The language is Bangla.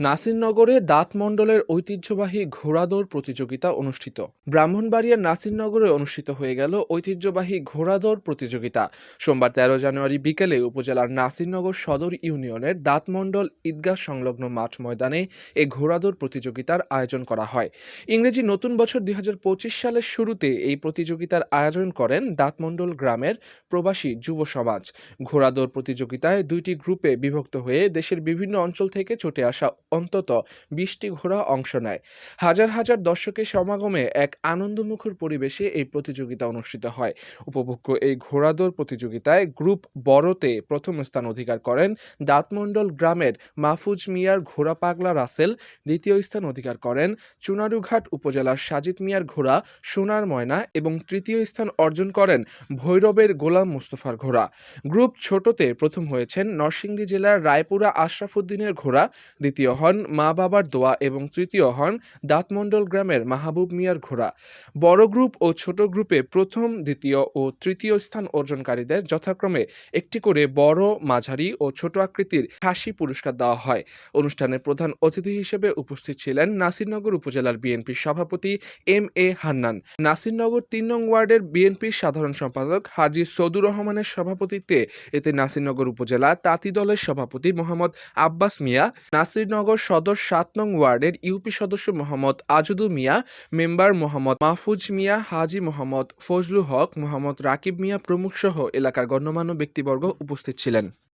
নাসিরনগরে দাঁতমণ্ডলের ঐতিহ্যবাহী ঘোড়াদৌড় প্রতিযোগিতা অনুষ্ঠিত। ব্রাহ্মণবাড়িয়ার নাসিরনগরে অনুষ্ঠিত হয়ে গেল ঐতিহ্যবাহী ঘোড়াদৌড় প্রতিযোগিতা। সোমবার তেরো জানুয়ারি বিকেলে উপজেলার নাসিরনগর সদর ইউনিয়নের দাঁতমণ্ডল ঈদগাহ সংলগ্ন মাঠ ময়দানে এ ঘোড়াদৌড় প্রতিযোগিতার আয়োজন করা হয়। ইংরেজি নতুন বছর দুই হাজার পঁচিশ সালের শুরুতে এই প্রতিযোগিতার আয়োজন করেন দাঁতমণ্ডল গ্রামের প্রবাসী যুব সমাজ। ঘোড়াদৌড় প্রতিযোগিতায় দুইটি গ্রুপে বিভক্ত হয়ে দেশের বিভিন্ন অঞ্চল থেকে ছুটে আসা অন্তত বিশটি ঘোড়া অংশ নেয়। হাজার হাজার দর্শকের সমাগমে এক আনন্দমুখর পরিবেশে এই প্রতিযোগিতা অনুষ্ঠিত হয়। উপভোগ্য এই ঘোড়াদৌড় প্রতিযোগিতায় গ্রুপ বড়তে প্রথম স্থান অধিকার করেন দাঁতমণ্ডল গ্রামের মাহফুজ মিয়ার ঘোড়া পাগলা রাসেল, দ্বিতীয় স্থান অধিকার করেন চুনারুঘাট উপজেলার সাজিদ মিয়ার ঘোড়া সোনার ময়না এবং তৃতীয় স্থান অর্জন করেন ভৈরবের গোলাম মুস্তফার ঘোড়া। গ্রুপ ছোটতে প্রথম হয়েছেন নরসিংদী জেলার রায়পুরা আশরাফুদ্দিনের ঘোড়া, দ্বিতীয় হন মা বাবার দোয়া এবং তৃতীয় হন দাঁতমণ্ডল গ্রামের মাহবুব মিয়ার ঘোড়া। বড় গ্রুপ ও ছোট গ্রুপে প্রথম, দ্বিতীয় ও তৃতীয় স্থান অর্জনকারীদের যথাক্রমে একটি করে বড়, মাঝারি ও ছোট আকৃতির খাসি পুরস্কার দেওয়া হয়। অনুষ্ঠানে প্রধান অতিথি হিসেবে উপস্থিত ছিলেন নাসিরনগর উপজেলার বিএনপির সভাপতি এম এ হান্নান। নাসিরনগর তিন নং ওয়ার্ডের বিএনপির সাধারণ সম্পাদক হাজি সদুর রহমানের সভাপতিত্বে এতে নাসিরনগর উপজেলা তাঁতি দলের সভাপতি মোহাম্মদ আব্বাস মিয়া, নাসিরনগর সদর সাত নং ওয়ার্ডের ইউপি সদস্য মোহাম্মদ আজুদু মিয়া, মেম্বার মোহাম্মদ মাহফুজ মিয়া, হাজি মোহাম্মদ ফজলু হক, মোহাম্মদ রাকিব মিয়া প্রমুখ সহ এলাকার গণ্যমান্য ব্যক্তিবর্গ উপস্থিত ছিলেন।